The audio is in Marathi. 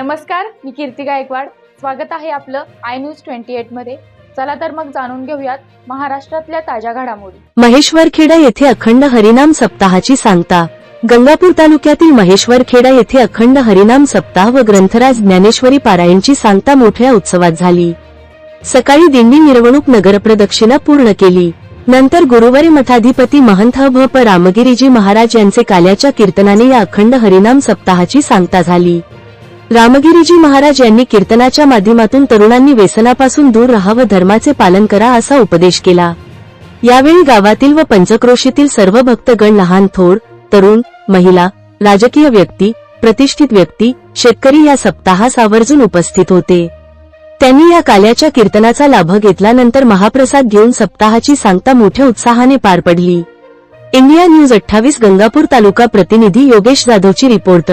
नमस्कार मी कीर्ती गायकवाड. स्वागत आहे आपलं आय न्यूज ट्वेंटी एटमध्ये. चला तर मग जाणून घेऊयात महाराष्ट्रातल्या ताज्या घडामोडी. महेश्वरखेडा येथे अखंड हरिनाम सप्ताहाची सांगता. गंगापूर तालुक्यातील महेश्वरखेडा येथे अखंड हरिनाम सप्ताह व ग्रंथराज ज्ञानेश्वरी पारायणची सांगता मोठ्या उत्सवात झाली. सकाळी दिंडी मिरवणूक नगरप्रदक्षिणा पूर्ण केली. नंतर गुरुवारी मठाधिपती महंत भ प रामगिरीजी महाराज यांचे काल्याच्या कीर्तनाने या अखंड हरिनाम सप्ताहाची सांगता झाली. रामगिरीजी महाराज यांनी कीर्तनाच्या माध्यमातून तरुणांनी व्यसनापासून दूर राहावं व धर्माचे पालन करा असा उपदेश केला. यावेळी गावातील व पंचक्रोशीतील सर्व भक्तगण लहान थोर तरुण महिला राजकीय व्यक्ती प्रतिष्ठित व्यक्ती शेतकरी या सप्ताहास आवर्जून उपस्थित होते. त्यांनी या काल्याच्या कीर्तनाचा लाभ घेतल्यानंतर महाप्रसाद घेऊन सप्ताहाची सांगता मोठ्या उत्साहाने पार पडली. इंडिया न्यूज अठ्ठावीस गंगापूर तालुका प्रतिनिधी योगेश जाधवची रिपोर्ट.